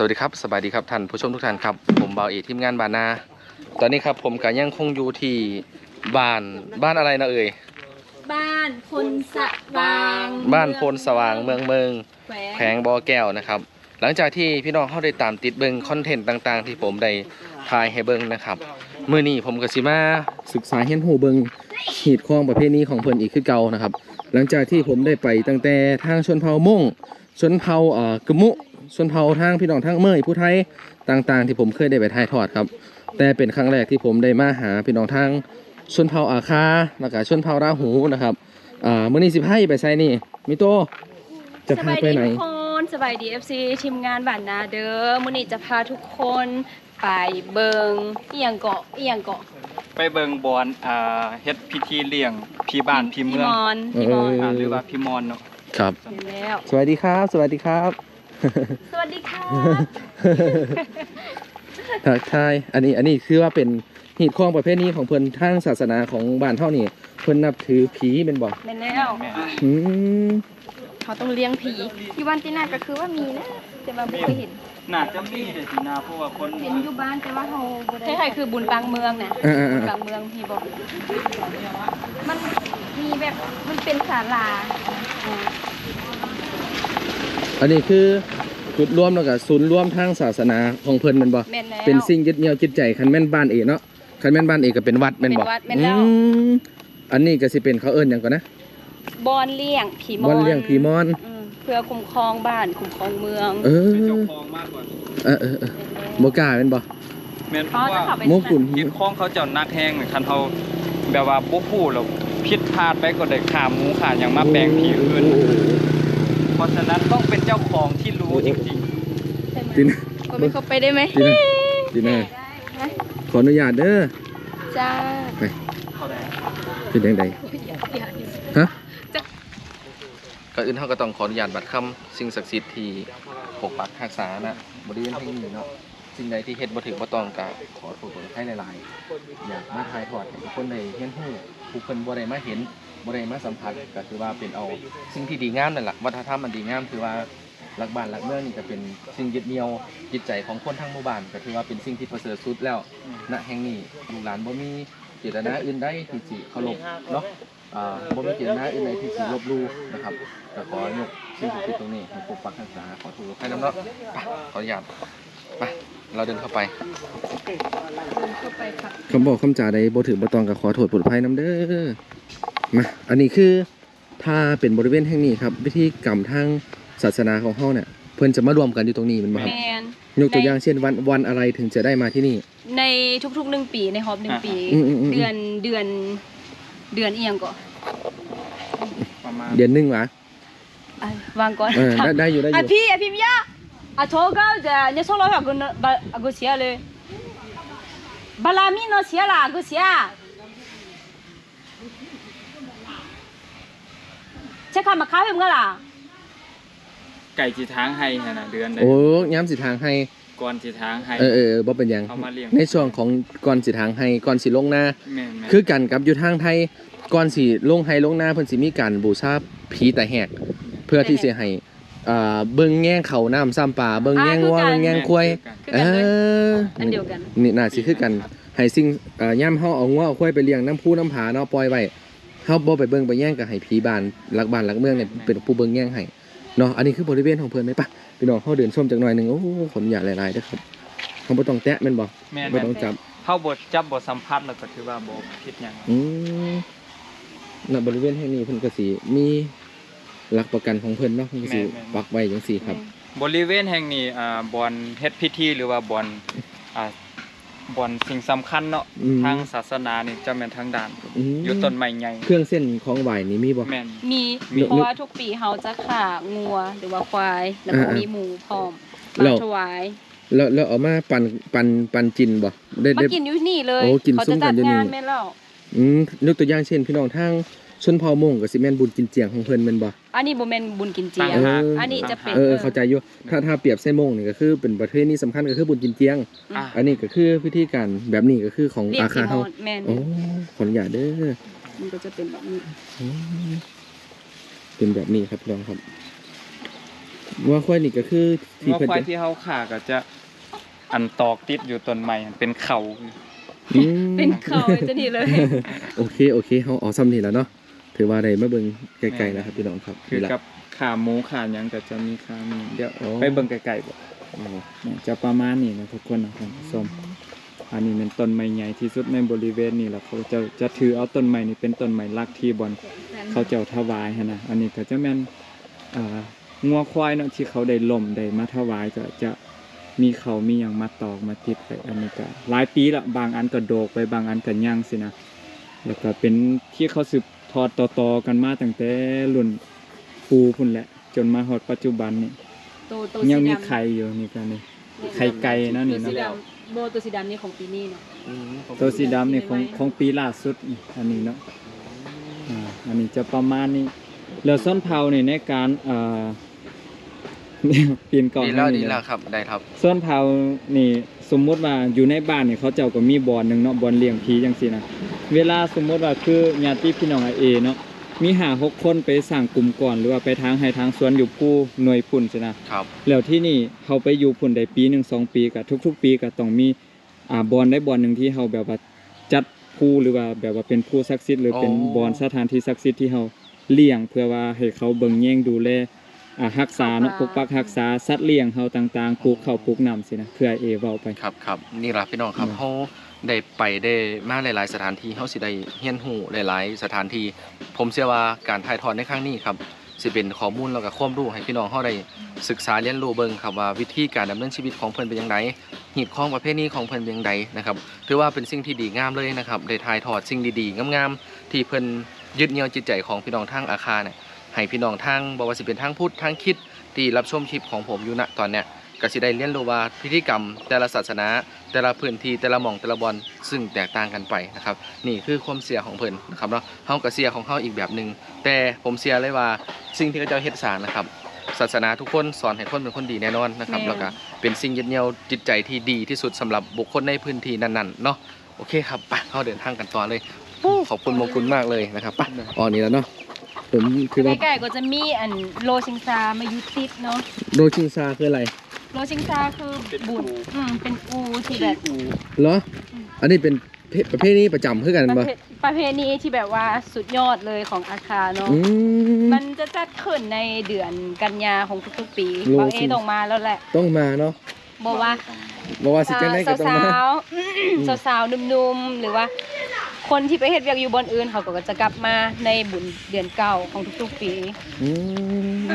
สวัสดีครับสบายดีครับท่านผู้ชมทุกท่านครับ ผมเบาเอกทีมงานบานนา ตอนนี้ครับผมก็ยังคงอยู่ที่บ้านบ้านอะไรนะเอ่ยบ้านพลสว่างบ้านโพนสว่างเมืองเมืองแขวแขวงบ่อแก้วนะครับ หลังจากที่พี่น้องเขาได้ตามติดเบิงคอนเทนต์ต่างๆ ที่ผมได้ถ่ายให้เบิงนะครับมื้อนี้ผมก็สิมาศึกษาเฮียนหูเบิงหีดคล้องประเภทนี้ของเพิ่นอีกคือเก่านะครับ หลังจากที่ผมได้ไปตั้งแต่ทางชนเผ่าม่งชนเผ่าเอ่อกะ มุชนเผ่าทางพี่น้องทางเมยผู้ไทยต่างๆ ที่ผมเคยได้ไปถ่ายทอดครับ แต่เป็นครั้งแรกที่ผมได้มาหาพี่น้องทางชนเผ่าอาคาแล้วก็ชนเผ่าราหูนะครับอ่ามื้อนี้สิพาไปไสนี่มิโตจะสพาบายไปดีไหนทุกคนสบายดีเอฟซีทีมงานบ้านนาเด้อมื้อนี้จะพาทุกคนไปเบิงเอียงเกาะเอียงเกาะไปเบิงบอนอ่าเฮ็ดพิธีเลี้ยงพี่บ้านพี่เมืองมอนพี่มอนเอ อ่าหรือว่าพี่มอนเนาะ ครับ เห็นแล้ว สวัสดีครับ สวัสดีครับ สวัสดีค่ะทักทายอันนี้อันนี้คือว่าเป็นหีดคล้องประเภทนี้ของเพิ่นทางศาสนาของบ้านเท่านี่เพิ่นนับถือผีเป็นบ่เห็นแล้วแม่อืมเขาต้องเลี้ยงผีอยู่บ้านที่น่าก็คือว่ามีนะแต่ว่าไม่เคยเห็นน่าจะมีแต่สินาเพราะว่าคนเห็นอยู่บ้านแต่ว่าเขาคล้ายๆคือบุญปางเมืองน่ะอ่าอ่าบุญอ่าปางเมืองพี่บอกมันมีแบบมันเป็นศาลาอ่าอันนี้คือ จุดรวมแล้วก็ศูนย์รวมทางศาสนาของเพิ่นแมันบ่แม่นแล้วเป็นสิ่งยึดเหนี่ยวจิตใจคันแม่นบ้านเอกเนาะคันแม่นบ้านเอกก็เป็นวัดแม่นบ่เป็นวัดแม่นแล้วอืมอันนี้ก็สิเป็นเขาเอิ้นหยังก่อนนะบอนเลี้ยงผีมอนบ่อนเลี้ยงผีมอน อืมเพื่อคุ้มครองบ้านคุ้มครองเมืองเอเป็นเจ้าอของมากกว่าเออเออเออบ่กล้าแม่นบ่แม่นเพเขาราะจะว่าเข้าไปโมกุล คิดของเขาเจ้านักแฮงนี่คันเฮาแบบว่าบ่ฮู้แล้วผิดพลาดไปก็ได้ขาหมูขาหยังมาแปลงผีอื่น เพราะฉะนั้นต้องเป็นเจ้าของที่รู้จริงใช่ไหมตินก็ไปเข้าไปได้ไหมตินะตินะได้ขออนุญาตเด้อจ้าๆเขาได้เป็นจังไดอย่าอย่าอย่าฮะจะก่อนอื่นเขาก็ต้องขออนุญาตบัตรคำสิ่งศักดิ์สิทธิ์ที่ปกปักรักษานะบริเวณแห่งนี้เนาะสิ่งใดที่เฮ็ดบ่ถึงบ่ต้องก็ขอโทษขอให้หลายๆ อยากมาถ่ายทอดให้ทุกคนได้เห็นฮู้ผู้เพิ่นบ่ได้มาเห็น บ่ได้มาสัมผัสก็ถือว่าเป็นเอาสิ่งที่ดีงามนั่นล่ะวัฒนธรรมมันดีงามถือว่ารักบ้านรักเมืองนี่ก็เป็นสิ่งยึดเหนี่ยวจิตใจของคนทั้งหมู่บ้านก็ถือว่าเป็นสิ่งที่ประเสริฐสุดแล้วณแห่งนี้ลูกหลานบ่มีเจตนาอื่นใดที่สิเคารพเนาะอ่าบ่มีเจตนาอื่นใดที่สิลบหลู่นะครับก็ขอยกสิ่งศักดิ์สิทธิ์ตรงนี้ให้ปกปักรักษาขอถูกให้น้ำเนาะไปขออนุญาตไปเราเดินเข้าไปเดินเข้าไปค่ะคำบอกคำจาใดบ่ถือบ่ต้องก็ขอโทษปลอดภัยน้ำเด้อ มาอันนี้คือถ้าเป็นบริเวณแห่งนี้ครับพิธีกรรมทางศาสนาของเฮาเนี่ยเพิ่นจะมารวมกันอยู่ตรงนี้แมันบ่ครับแมนยกตัวอย่างเช่นวันวันอะไรถึงจะได้มาที่นี่ ในทุกๆหนึ่งปีในฮอบหนึ่งปี อืมอืมอืม เดือนเดือนเดือนเอียงก่อนประมาณเดือนหนึงหวะอะวางก่อนเออได้ได้อยู่ได้ออะยู่ พี่อะพี่มิยะอะโชก็จะเนี่ยส่งเราอยากกูนะบะอะกูเสียเลยบาลามีเนาะเสียละกูเสีย จะขับมาค้าเป็นเมื่อล่ะไก่จีทางให้หั่นน่ะเดือนใดโอ้ย้ำสิทางให้ก่อนจีทางให้ เออเออบ่เป็นหยังเอามาเลี้ยง ในช่วงของก่อนสิทางให้ก่อนสิลงหน้า แม่นๆคือกันกับอยู่ทางไทยก่อนสิลงไฮลงหน้าเพิ่นสิมีการบูชาผีตาแหก เพื่อที่สิให้อ่าเบิ่งแง่งเขาน้ำซ้ำปลาเบิ่งแง่งวัวเบิ่งแง่งควายคือเอกันเลย ออันเดียวกัน นี่น่าสิคือกันให้สิ่งเอ่อย่ำเฮาเอางัวเอาควายไปเลี้ยงน้ำพุน้ำผาเนาะปล่อยไว้ เฮาบ่ไปเบิ่งไปแย่งก็ให้ผีบ้านรักบ้านรักเมืองเนี่ยเป็นผู้เบิ่งแย่งให้เนาะอันนี้คือบริเวณของเพิ่นไหมปะพี่น้องเฮาเดินชมจักหน่อยหนึงโอ้ขออนุญาตหลายๆเด้อครับเฮาบ่ต้องแตะแม่นบ่แม่นบ่ต้องจับเข้าบทจับบทสัมผัสแล้วก็ถือว่าบ่ผิดหยังอืมณบริเวณแห่งนี้เพิ่นก็สิมีหลักประกันของเพิ่นเนาะเพิ่นก็สิปักไว้จังซี่ครับ บริเวณแห่งนี้อ่าบอนเฮ็ดพิธีหรือว่าบอนอ่า บอนสิ่งสำคัญเนาะอืม ทางศาสนานี่จะแม่นทางด้านอืมอยู่ต้นไม้ใหญ่เครื่องเส้นของไหวนี่มีบ่ แม่น มีมี เพราะว่าทุกปีเขาจะขางัวหรือว่าควาย แล้วก็อ่าๆมีหมูพร้อมแล้มาว ถวายแล้วแล้วเอามาปั่นปั่นปั่นจินบ่ได้มาได้ กินอยู่นี่เลยโอ้กินเขาซุ้จะมกัจันดอยู่นี่ งานแม่นแล้ว อืมยกตัวอย่างเช่น พี่น้องทาง ชนเผ่ามงก็สิแม่นบุญกินเจียงของเพิ่นแม่นบ่ อันนี้บ่แม่นบุญกินเจียงต่างหากอันนี้จะเป็นเออเข้าใจอยู่ถ้าถ้าเปรียบไส้มงนี่ก็คือเป็นประเภทนี้สำคัญก็คือบุญกินเจียง อะ อันนี้ก็คือพิธีการแบบนี้ก็คือของเรียกอาสีคาเฮามอนแม่นโอ้ขออนุญาตเด้อมันก็จะเป็นแบบนี้อืมเป็นแบบนี้ครับพี่น้องครับงัวควายนี่ก็คือที่งัวเพิ่นควายจะที่เฮาขาก็จะอันตอกติดอยู่ต้นไม้อันเป็นเขา อืม เป็นเขาจะนี่เลย โอเค โอเคเฮาเอาซ้ำนี่แล้วเนาะ ถือว่าได้มาเบิ่งไกลๆนะครับพี่น้องครับคือนี่ล่ะกับขาหมูขาหยังก็จะมีขาหมูเดี๋ยวอ๋อไปเบิ่งไกลๆบ่อืมเนี่ยจะประมาณนี้นะทุกคนนะครับส้มอันนี้เป็นต้นไม้ใหญ่ที่สุดในบริเวณนี้แหละเขาจะจะถือเอาต้นไม้นี้เป็นต้นไม้รักที่บอนเขาเจ้าถวายหั้นนะอันนี้ก็จะแม่นอ่างัวควายเนาะที่เขาได้ล่มได้มาถวายก็จะมีเขามีอย่างมาตอกมาติดไปอันนี้ก็หลายปีละบางอันก็โดกไปบางอันก็ย่างสินะแล้วก็เป็นที่เขาสืบ ทอดต่อๆกันมาตั้งแต่รุ่นปูพุ่นแหละ จนมาฮอดปัจจุบันนี่โตโตยังมีสีดำไข่อยู่นี่กันนี่ไข่ไก่นะนี่ตัวสีเนาะดำโบตัวสีดำนี่ของปีนี้เนาะ อืมตัวสีดำนี่ของของปีล่าสุดนี่อันนี้เนาะ อ่าอันนี้จะประมาณนี้ แล้วส้นเผานี่ในการเอ่อ ปีนก่อนดีแล้วให้ดีนี่แล้วครับได้ครับส้นเผานี่สมมุติว่าอยู่ในบ้านนี่เขาเจ้าก็มีบอนหนึ่งเนาะบอนเลี้ยงผีจังซี่นะเวลาสมมุติว่าคือญาติพี่น้องไอเอเนาะมีหาหกคนไปสร้างกลุ่มก่อนหรือว่าไปทางให้ทางสวนอยู่ผู้หน่วยพุ่นสินะครับแล้วที่นี่เขาไปอยู่พุ่นได้ปีหนึ่งสองปีกับทุก ๆ ปีก็ต้องมีอ่าบอลได้บอลหนึ่งที่เขาแบบว่าจัดผู้หรือว่าแบบว่าเป็นผู้ศักดิ์สิทธิ์หรือเป็นอ๋อบอลสถานที่ศักดิ์สิทธิ์ที่เขาเลี้ยงเพื่อว่าให้เขาเบิ่งแย่งดูแล อ่ารักษาเนาะปกปักรักษาสัตว์เลี้ยงเขาต่างๆปลูกข้าวปลูกน้ำสินะเพื่อเอเว้าไปครับครับนี่ล่ะพี่น้องครับอืมเฮาได้ไปได้มาหลาย ๆ สถานที่เฮาสิได้เรียนรู้หลาย ๆ สถานที่ผมเชื่อว่าการถ่ายทอดในครั้งนี้ครับสิเป็นข้อมูลแล้วก็ความรู้ให้พี่น้องเฮาได้ศึกษาเรียนรู้เบิ่งครับว่าวิธีการดำเนินชีวิตของเพิ่นเป็นจังไดหีบของประเภทนี้ของเพิ่นเป็นจังไดนะครับถือว่าเป็นสิ่งที่ดีงามเลยนะครับได้ถ่ายทอดสิ่งดีๆงามๆที่เพิ่นยึดเหนี่ยวจิตใจของพี่น้องทางอาคาเนี่ย ให้พี่น้องทางบ่ว่าสิเป็นทางพุทธทางคริดที่รับชมคลิปของผมอยู่ณตอนเนี้ยก็สิได้เรียนรู้ว่าพิธีกรรม แต่ละศาสนา แต่ละพื้นที่แต่ละหม่องแต่ละบอลซึ่งแตกต่างกันไปนะครับนี่คือความเสียของเพิ่นนะครับเนาะเฮาก็เสียของเฮาอีกแบบหนึ่งแต่ผมเสียเลยว่าสิ่งที่เขาเจ้าเฮ็ดสร้างนะครับศาสนาทุกคนสอนให้คนเป็นคนดีแน่นอนนะครับแม่แล้วก็เป็นสิ่งยึดเหนี่ยวจิตใจที่ดีที่สุดสำหรับบุคคลในพื้นที่นั้นๆเนาะโอเคครับไปเฮาเดินทางกันต่อเลยปู้ขอบคุณมงคุณมากเลยนะครับไปอ๋อนี่แล้วเนาะ ผมคือว่าใกล้ๆก็จะมีอันโลชิงซามายุติดเนาะโดชิงซาคืออะไรโลชิงซาคือเป็นบุญอูอืมเป็นอูที่แบบ เหรออันนี้เป็นเพศประเภทนี้ประจำคือกันประบ่เภทประเพณีที่แบบว่าสุดยอดเลยของอาคาเนาะอืม มันจะจัดขึ้นในเดือนกันยาของทุกๆปีโลบางชิเองต้องมาแล้วแหละต้องมาเนาะบอกว่าบอกว่าสิจังได๋ก็ต้องสามาวๆสาวๆนุ่มๆหรือว่า คนที่ไปเฮ็ดเวียกอยู่บนอื่นเขาก็จะกลับมาในบุญเดือนเก่าของทุกๆปีอืม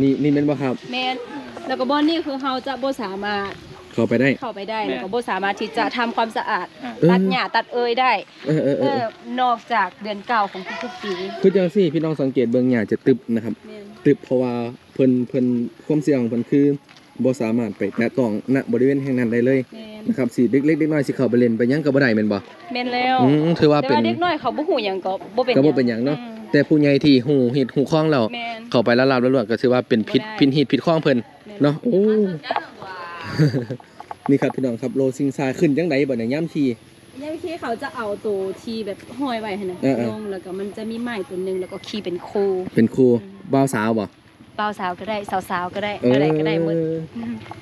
นี่นี่เป็นบ่ครับแม่นแล้วก็บอนนี่คือเขาจะบ่สามารถเข้าไปได้ เข้าไปได้แล้วก็บ่สามารถที่จะทำความสะอาดอ่าเออ ตัดหญ้าตัดเอยได้เออเออเอเอออนอกจากเดือนเก่าของทุกๆปีคือจังซี่พี่น้องสังเกตเบิ่งหญ้าจะตึบนะครับ แม่นตึบเพราะว่าเพิ่นเพิ่นความเสี่ยงของเพิ่นคือบ่สามารถไปแตะต้องณบริเวณแห่งนั้นได้เลย แม่น นะครับสิเด็กๆเด็กน้อยสิเข้าไปเล่นไปหยังก็บ่ได้แม่นบ่แม่นแล้วอืมถือว่าแต่เป็น ว่าเด็กน้อยเขาบ่ฮู้หยังก็บ่เป็นก็บ่เป็นหยังเนาะ อืม แต่ผู้ใหญ่ที่ฮู้เฮ็ดฮู้คล้องแล้วแม่นเข้าไปละลาบละลวดก็ถือว่าเป็นพิษบ่ได้ พินหิดพิษคล้องเพิ่นแม่นเนาะโอ้ นี่ครับพี่น้องครับโลซิงซาขึ้นจังไดบ่เนี่ยย่ํทียังที่เขาจะเอาตัวที่แบบห้อยไว้หั่นน่ะเออเออ ลงแล้วก็มันจะมีไม้ตัวหนึงแล้วก็ขี่เป็นคูเป็นครูอืมบ่าวสาวบ่ บ่าวสาวก็ได้สาวๆก็ได้อะไรก็ได้หมดเออ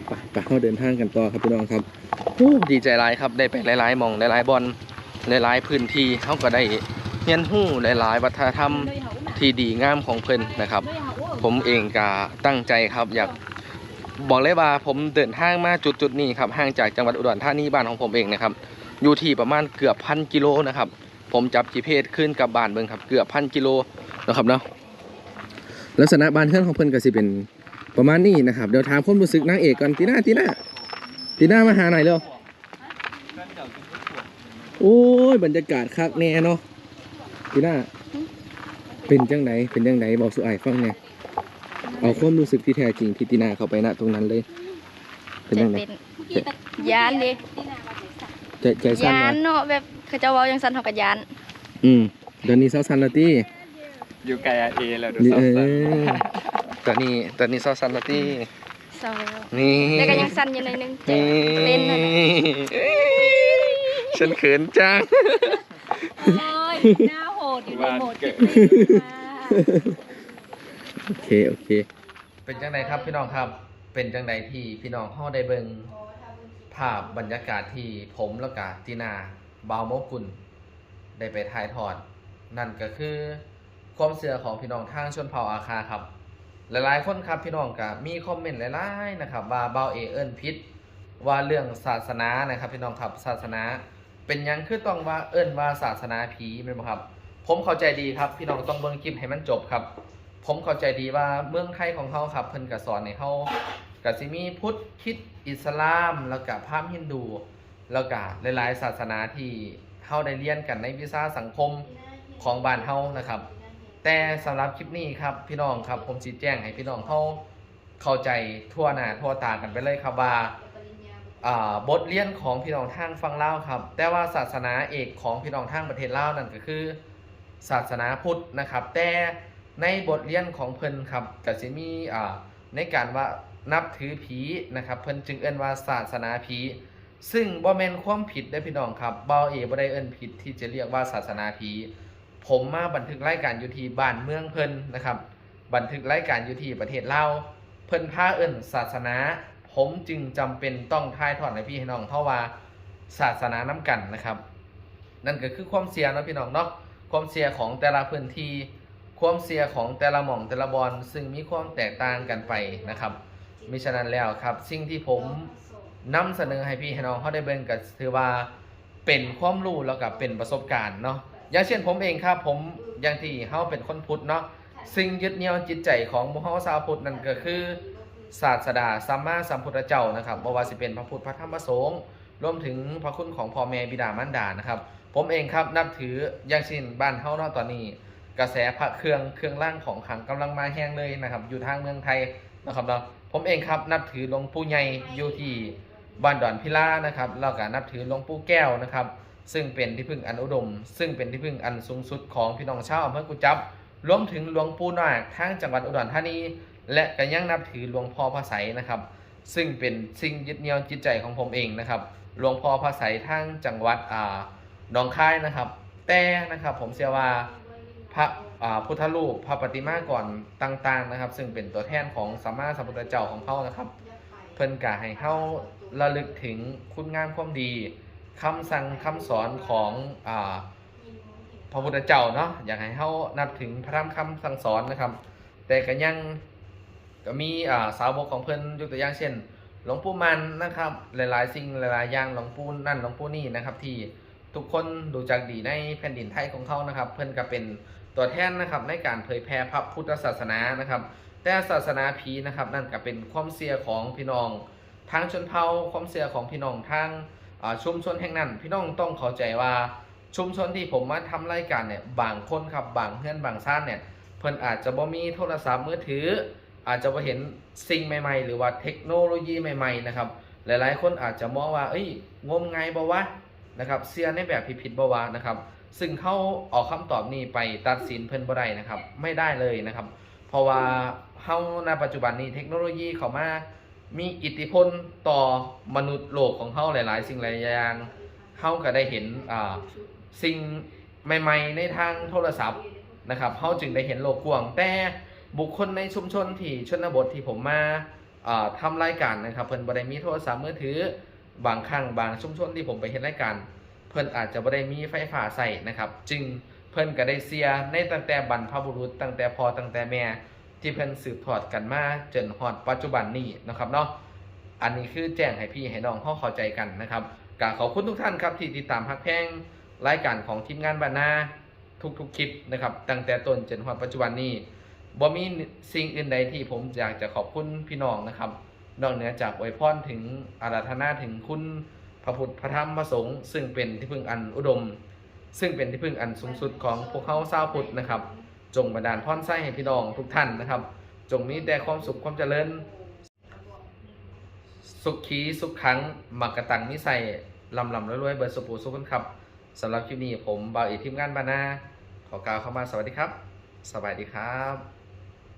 ไปไปเข้าเดินทางกันต่อครับพี่น้องครับโอ้ดีใจหลายครับได้ไปหลายๆหมองหลายๆบอลหลายๆพื้นที่เขาก็ได้เรียนรู้หลายๆวัฒนธรรมที่ดีงามของเพิ่นนะครับ ผมเองก็ตั้งใจครับอยากบอกเลยว่าผมเดินทางมาจุดจุดๆนี้ครับห่างจากจังหวัดอุดรธานีบ้านของผมเองนะครับอยู่ที่ประมาณเกือบพันกิโลนะครับผมจับ GPS ขึ้นกลับบ้านเบิ่งครับเกือบพันกิโลนะครับเนาะ ลักษณะบ้านเรือนของเพิ่นก็สิเป็นประมาณนี้นะครับ เดี๋ยวถามความรู้สึกนางเอกก่อนตีน่าตีน่าตีน่ามาหาหน่อยเร็วโอ้ยบรรยากาศคักแน่เนาะตีน่าเป็นจังไหนเป็นจังไหนบอกสุไอายฟังแหน่เอาความรู้สึกที่แท้จริงที่ตีน่าเข้าไปณตรงนั้นเลย เป็นจังไหนยานดิใจใจสั้นยานนะเนาะแบบเขาจะเว้าจังซั่นเฮาก็ยาน อืมเดี๋ยวนี้เศร้าสั้นและตี้ อยู่ไกลอาเอแล้วเดูนี่สาเอวอตอนนี้ตอนนี้เศร้าสั้นและตี้เศร้าแล้วนี่แต่ก็ยังสั่นอยู่หน่อยนึงนี่เล่นนั่นน่ะฉันเขินจังโอ้ยหน้าโหดอยู่ในโหมดเกิดโอเคโอเค เป็นจังไดครับพี่น้องครับเป็นจังไดที่พี่น้องเฮาได้เบิ่งภาพบรรยากาศที่ผมแล้วก็ตีนาบาวโมกุลได้ไปถ่ายทอด นั่นก็คือ ความเชื่อของพี่น้องทางชนเผ่าอาคาครับ หลายๆคนครับพี่น้องก็มีคอมเมนต์หลายๆนะครับว่าเบาเอเอิ้นพิษว่าเรื่องศาสนานะครับ พี่น้องครับศาสนา เป็นยังคือต้องว่าเอิ้นว่าศาสนาผีแม่นบ่ครับ ผมเข้าใจดีครับ พี่น้องต้องเบิ่งคลิปให้มันจบครับ ผมเข้าใจดีว่าเมืองไทยของเฮาครับเพิ่นก็สอนให้เฮาก็สิมีพุทธคิดอิสลาม แล้วก็พราหมณ์ฮินดู แล้วก็หลายๆศาสนาที่เฮาได้เรียนกันในวิชาสังคมของบ้านเฮานะครับ แต่สำหรับคลิปนี้ครับพี่น้องครับผมชี้แจงให้พี่น้องเฮาเข้าใจทั่วหน้าทั่วตากันไปเลยครับว่าบทเรียนของพี่น้องทางฟังเล่าครับ แต่ว่าศาสนาเอกของพี่น้องทางประเทศเล่านั่นก็คือ ศาสนาพุทธนะครับ แต่ในบทเรียนของเพิ่นครับก็สิมีในการว่านับถือผีนะครับ เพิ่นจึงเอิ้นว่าศาสนาผี ซึ่งบ่แม่นความผิดเด้พี่น้องครับเบาเอบ่ได้เอิ้นผิดที่จะเรียกว่าศาสนาผี ผมมาบันทึกรายการอยู่ที่บ้านเมืองเพิ่นนะครับ บันทึกรายการอยู่ที่ประเทศลาวเพิ่นพาเอิ้นศาสนา ผมจึงจำเป็นต้องถ่ายทอดให้พี่ให้น้องเพราะว่าศาสนาน้กันนะครับ นั่นก็คือความเสียนะพี่น้องเนาะความเสียของแต่ละพื้นที่ความเสียของแต่ละหม่องแต่ละบอลซึ่งมีความแตกต่างกันไปนะครับมิฉะนั้นแล้วครับ สิ่งที่ผมนำเสนอให้พี่ให้น้องเขาได้เบิ่งก็ถือว่าเป็นความรู้แล้วก็เป็นประสบการณ์เนาะ อย่างเช่นผมเองครับผมอย่างที่เฮาเป็นคนพุทธเนาะสิ่งยึดเหนี่ยวจิตใจของหมู่เฮาชาวพุทธนั่นก็คือ ศาสดาสัมมาสัมพุทธเจ้านะครับบ่ว่าสิเป็นพระพุทธพระธรรมพระสงฆ์รวมถึงพระคุณของพ่อแม่บิดามารดานะครับ ผมเองครับนับถืออย่างเช่นบ้านเฮาเนาะตอนนี้ กระแสพระเครื่องเครื่องร่างของขลังกำลังมาแห้งเลยนะครับ อยู่ทางเมืองไทยนะครับเนาะผมเองครับนับถือหลวงปู่ใหญ่อยู่ที่บ้านดอนพิลานะครับแล้วก็นับถือหลวงปู่แก้วนะครับ ซึ่งเป็นที่พึ่งอันอุดม ซึ่งเป็นที่พึ่งอันสูงสุดของพี่น้องชาวอำเภอกุจับรวมถึงหลวงปู่นาคทางจังหวัดอุดรธานี และก็ยังนับถือหลวงพ่อพระไสยนะครับ ซึ่งเป็นสิ่งยึดเหนี่ยวจิตใจของผมเองนะครับหลวงพ่อพระไสยทางจังหวัดอ่าหนองคายนะครับ แต่นะครับผมเชื่อว่าพระอ่าพุทธรูปพระปฏิมากรต่างๆนะครับ ซึ่งเป็นตัวแทนของสัมมาสัมพุทธเจ้าของเขานะครับ เพิ่นกะให้เฮาระลึกถึงคุณงามความดี คำสั่งคำสอนของอ่าพระพุทธเจ้าเนาะอยากให้เฮานับถึงพระธรรมคำสั่งสอนนะครับ แต่ก็ยังก็มีอ่าสาวกของเพิ่อนยกตัวอย่างเช่น หลวงปู่มันนะครับ หลายๆสิ่งหลายๆอย่างหลวงปู่นั่นหลวงปู่นี่นะครับ ที่ทุกคนดูจักดีในแผ่นดินไทยของเขานะครับ เพิ่อนก็เป็นตัวแทนนะครับในการเผยแพร่พระพุทธศาสนานะครับ แต่ศาสนาผีนะครับ นั่นก็เป็นความเชื่อของพี่น้องทางชนเผ่าความเชื่อของพี่น้องทาง ชุมชนแห่งนั้น พี่น้องต้องเข้าใจว่าชุมชนที่ผมมาทำรายการเนี่ยบางคนครับบางเพื่อนบางซ่านเนี่ยเพิ่นอาจจะบ่มีโทรศัพท์มือถือ อาจจะบ่เห็นสิ่งใหม่ ๆ หรือว่าเทคโนโลยีใหม่ๆนะครับหลายๆ คนอาจจะมองว่าเอ้ยงมงายบ่วะนะครับเสียในแบบผิดๆบ่วะนะครับซึ่งเขาออกคำตอบนี้ไปตัดสินเพิ่นบ่ได้นะครับไม่ได้เลยนะครับ เพราะว่าเฮาในปัจจุบันนี้เทคโนโลยีเข้ามา มีอิทธิพลต่อมนุษย์โลกของเฮาหลาย ๆ สิ่งหลายอย่างเฮาก็ได้เห็นสิ่งใหม่ ๆ ในทางโทรศัพท์นะครับเขาจึงได้เห็นโลกกว้างแต่บุคคลในชุมชนที่ชนบทที่ผมมาทำรายการนะครับ เพิ่นบ่ได้มีโทรศัพท์มือถือบางครั้งบางชุมชนที่ผมไปเห็นรายการเพิ่นอาจจะบ่ได้มีไฟฟ้าใส่นะครับ จึงเพิ่นก็ได้เสียในตั้งแต่บรรพบุรุษตั้งแต่พ่อตั้งแต่แม่ ที่เพิ่นสืบทอดกันมาจนฮอดปัจจุบันนี้นะครับเนาะอันนี้คือแจ้งให้พี่ให้น้องเขาเข้าใจกันนะครับกขอบคุณทุกท่านครับที่ติดตามฮักแพงรายการของทีมงานบานนาทุกๆคลิปนะครับตั้งแต่ต้นจนถึงปัจจุบันนี้บ่มีสิ่งอื่นใดที่ผมอยากจะขอบคุณพี่น้องนะครับ นอกเหนือจากอวยพรถึงอาราธนาถึงคุณพระพุทธพระธรรมพระสงฆ์ซึ่งเป็นที่พึ่งอันอุดม ซึ่งเป็นที่พึ่งอันสูงสุดของพวกเขาชาวพุทธนะครับ จงบันดาลพรไส้ให้พี่น้องทุกท่านนะครับ จงมีแต่ความสุขความเจริญ สุขขีสุขขังมักกะตังมิใส่ลำลำรวยๆเบิร์ดสุปูสุขนครับสำหรับคลิปนี้ผมบ่าวอีทีมงานบานาขอกล่าวเข้ามาสวัสดีครับ สวัสดีครับ